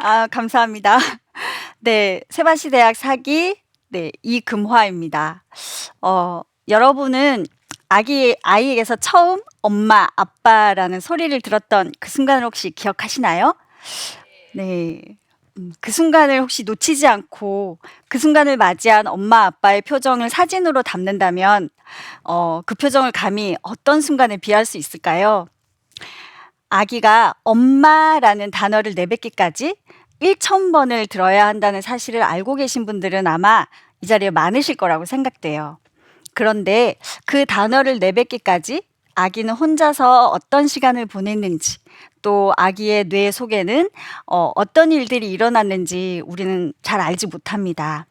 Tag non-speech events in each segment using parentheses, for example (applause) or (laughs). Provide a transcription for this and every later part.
아 감사합니다. (laughs) 네. 세바시 대학 사기 네 이금화입니다. 어 여러분은 아기 아이에게서 처음 "엄마, 아빠"라는 소리를 들었던 그 순간을 혹시 기억하시나요? 네. 음 그 순간을 혹시 놓치지 않고 그 순간을 맞이한 엄마 아빠의 표정을 사진으로 담는다면 어 그 표정을 감히 어떤 순간에 비할 수 있을까요? 아기가 "엄마"라는 단어를 내뱉기까지 1,000 번을 들어야 한다는 사실을 알고 계신 분들은 아마 이 자리에 많으실 거라고 생각돼요. 그런데 그 단어를 내뱉기까지 아기는 혼자서 어떤 시간을 보냈는지 또 아기의 뇌 속에는 어 어떤 일들이 일어났는지 우리는 잘 알지 못합니다.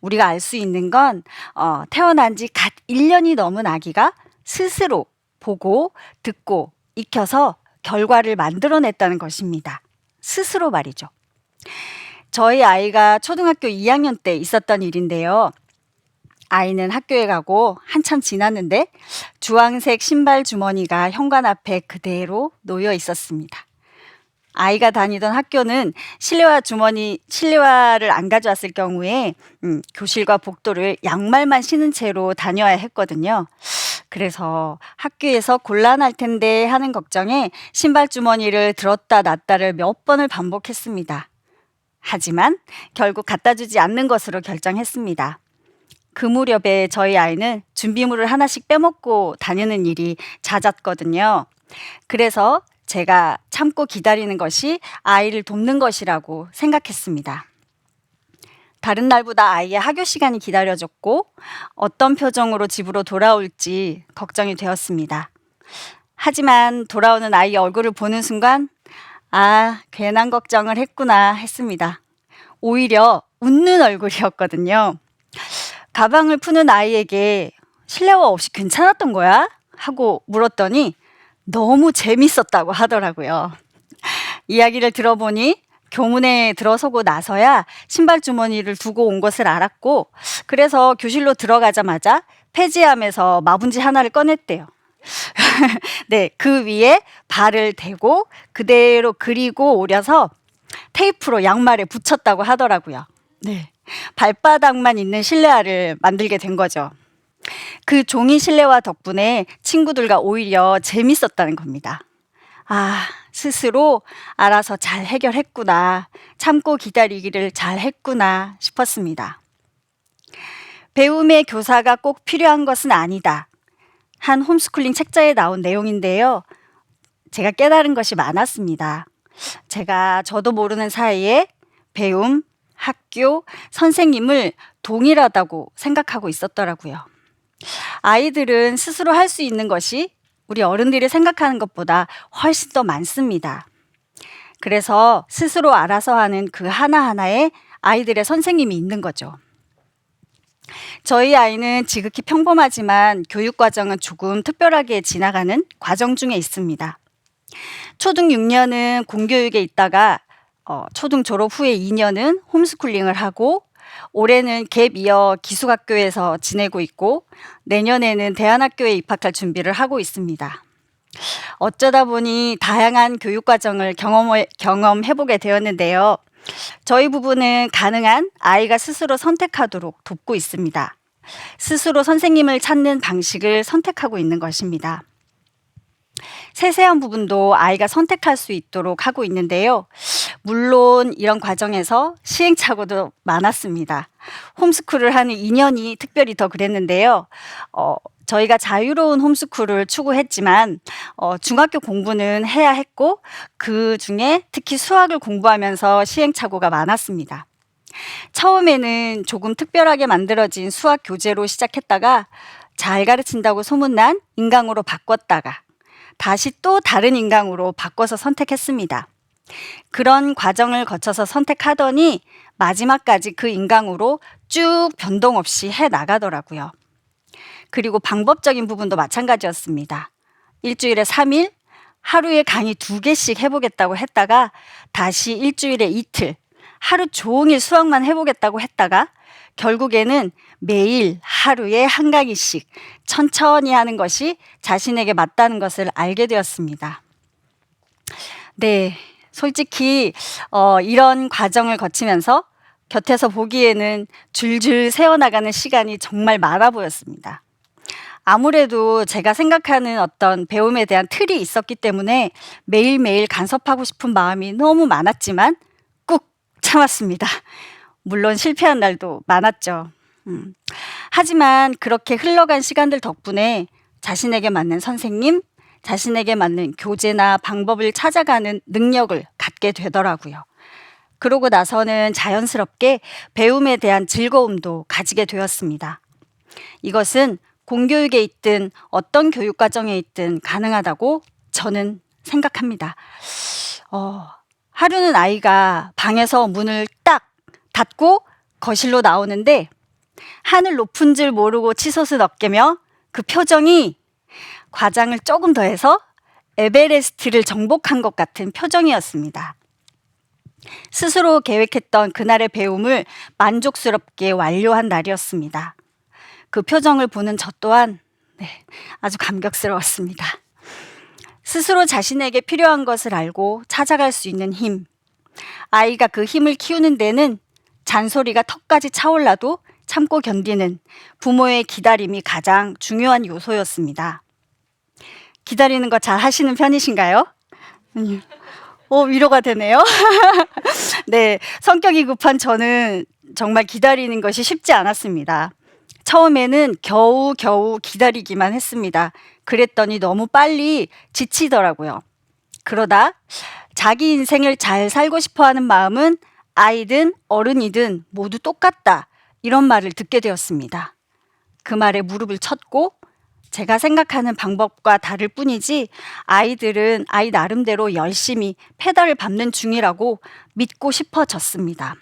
우리가 알 수 있는 건 어 태어난 지 갓 1 년이 넘은 아기가 스스로 보고 듣고 익혀서 결과를 만들어냈다는 것입니다. 스스로 말이죠. 저희 아이가 초등학교 2 학년 때 있었던 일인데요. 아이는 학교에 가고 한참 지났는데 주황색 신발 주머니가 현관 앞에 그대로 놓여 있었습니다. 아이가 다니던 학교는 실내화 주머니 실내화를 안 가져왔을 경우에 음 교실과 복도를 양말만 신은 채로 다녀야 했거든요. 그래서 '학교에서 곤란할 텐데.' 하는 걱정에 신발 주머니를 들었다 놨다를 몇 번을 반복했습니다. 하지만 결국 갖다 주지 않는 것으로 결정했습니다. 그 무렵에 저희 아이는 준비물을 하나씩 빼먹고 다니는 일이 잦았거든요. 그래서 제가 참고 기다리는 것이 아이를 돕는 것이라고 생각했습니다. 다른 날보다 아이의 하교 시간이 기다려졌고 어떤 표정으로 집으로 돌아올지 걱정이 되었습니다. 하지만 돌아오는 아이의 얼굴을 보는 순간 '아 괜한 걱정을 했구나.' 했습니다. 오히려 웃는 얼굴이었거든요. 가방을 푸는 아이에게 "실내화 없이 괜찮았던 거야?" 하고 물었더니 너무 재밌었다고 하더라고요. 이야기를 들어보니 교문에 들어서고 나서야 신발 주머니를 두고 온 것을 알았고 그래서 교실로 들어가자마자 폐지함에서 마분지 하나를 꺼냈대요. (laughs) 네. 그 위에 발을 대고 그대로 그리고 오려서 테이프로 양말에 붙였다고 하더라고요. 네. 발바닥만 있는 실내화를 만들게 된 거죠. 그 종이 실내화 덕분에 친구들과 오히려 재밌었다는 겁니다. '아 스스로 알아서 잘 해결했구나. 참고 기다리기를 잘 했구나.' 싶었습니다. '배움의 교사가 꼭 필요한 것은 아니다.' 한 홈스쿨링 책자에 나온 내용인데요. 제가 깨달은 것이 많았습니다. 제가 저도 모르는 사이에 배움, 학교, 선생님을 동일하다고 생각하고 있었더라고요. 아이들은 스스로 할 수 있는 것이 우리 어른들이 생각하는 것보다 훨씬 더 많습니다. 그래서 스스로 알아서 하는 그 하나하나에 아이들의 선생님이 있는 거죠. 저희 아이는 지극히 평범하지만 교육 과정은 조금 특별하게 지나가는 과정 중에 있습니다. 초등 6 년은 공교육에 있다가 어 초등 졸업 후에 2 년은 홈스쿨링을 하고 올해는 갭 이어 기숙학교에서 지내고 있고 내년에는 대안학교에 입학할 준비를 하고 있습니다. 어쩌다 보니 다양한 교육 과정을 경험해 경험해 보게 되었는데요. 저희 부부는 가능한 아이가 스스로 선택하도록 돕고 있습니다. 스스로 선생님을 찾는 방식을 선택하고 있는 것입니다. 세세한 부분도 아이가 선택할 수 있도록 하고 있는데요. 물론 이런 과정에서 시행착오도 많았습니다. 홈스쿨을 하는 2 년이 특별히 더 그랬는데요. 어 저희가 자유로운 홈스쿨을 추구했지만 어 중학교 공부는 해야 했고 그 중에 특히 수학을 공부하면서 시행착오가 많았습니다. 처음에는 조금 특별하게 만들어진 수학 교재로 시작했다가 잘 가르친다고 소문난 인강으로 바꿨다가 다시 또 다른 인강으로 바꿔서 선택했습니다. 그런 과정을 거쳐서 선택하더니 마지막까지 그 인강으로 쭉 변동 없이 해 나가더라고요. 그리고 방법적인 부분도 마찬가지였습니다. 1 주일에 3 일, 하루에 강의 2 개씩 해 보겠다고 했다가 다시 1 주일에 이틀, 하루 종일 수학만 해 보겠다고 했다가 결국에는 매일 하루에 1 강의씩 천천히 하는 것이 자신에게 맞다는 것을 알게 되었습니다. 네. 솔직히 어 이런 과정을 거치면서 곁에서 보기에는 줄줄 새어나가는 시간이 정말 많아 보였습니다. 아무래도 제가 생각하는 어떤 배움에 대한 틀이 있었기 때문에 매일매일 간섭하고 싶은 마음이 너무 많았지만 꾹 참았습니다. 물론 실패한 날도 많았죠. 음. 하지만 그렇게 흘러간 시간들 덕분에 자신에게 맞는 선생님, 자신에게 맞는 교재나 방법을 찾아가는 능력을 갖게 되더라고요. 그러고 나서는 자연스럽게 배움에 대한 즐거움도 가지게 되었습니다. 이것은 공교육에 있든 어떤 교육과정에 있든 가능하다고 저는 생각합니다. 어, 하루는 아이가 방에서 문을 딱 닫고 거실로 나오는데 하늘 높은 줄 모르고 치솟은 어깨며 그 표정이 과장을 조금 더해서 에베레스트를 정복한 것 같은 표정이었습니다. 스스로 계획했던 그날의 배움을 만족스럽게 완료한 날이었습니다. 그 표정을 보는 저 또한 네, 아주 감격스러웠습니다. 스스로 자신에게 필요한 것을 알고 찾아갈 수 있는 힘. 아이가 그 힘을 키우는 데는 잔소리가 턱까지 차올라도 참고 견디는 부모의 기다림이 가장 중요한 요소였습니다. 기다리는 거 잘 하시는 편이신가요? 아니요. 오, 위로가 되네요. (laughs) 네, 성격이 급한 저는 정말 기다리는 것이 쉽지 않았습니다. 처음에는 겨우 겨우 기다리기만 했습니다. 그랬더니 너무 빨리 지치더라고요. 그러다 자기 인생을 잘 살고 싶어 하는 마음은 아이든 어른이든 모두 똑같다. 이런 말을 듣게 되었습니다. 그 말에 무릎을 쳤고 제가 생각하는 방법과 다를 뿐이지 아이들은 아이 나름대로 열심히 페달을 밟는 중이라고 믿고 싶어졌습니다.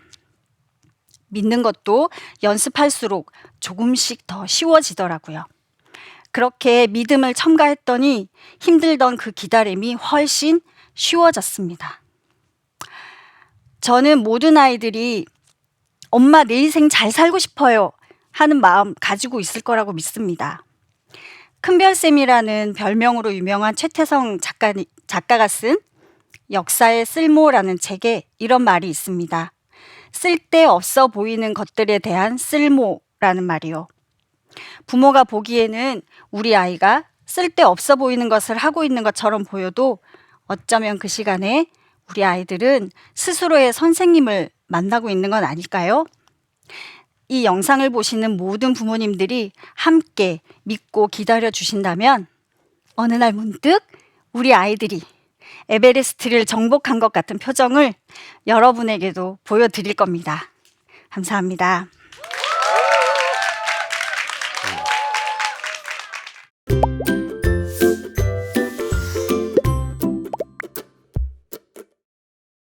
믿는 것도 연습할수록 조금씩 더 쉬워지더라고요. 그렇게 믿음을 첨가했더니 힘들던 그 기다림이 훨씬 쉬워졌습니다. 저는 모든 아이들이 엄마 내 인생 잘 살고 싶어요 하는 마음 가지고 있을 거라고 믿습니다. 큰별쌤이라는 별명으로 유명한 최태성 작가, 작가가 쓴 역사의 쓸모라는 책에 이런 말이 있습니다. 쓸데없어 보이는 것들에 대한 쓸모라는 말이요. 부모가 보기에는 우리 아이가 쓸데없어 보이는 것을 하고 있는 것처럼 보여도 어쩌면 그 시간에 우리 아이들은 스스로의 선생님을 만나고 있는 건 아닐까요? 이 영상을 보시는 모든 부모님들이 함께 믿고 기다려 주신다면 어느 날 문득 우리 아이들이 에베레스트를 정복한 것 같은 표정을 여러분에게도 보여드릴 겁니다. 감사합니다.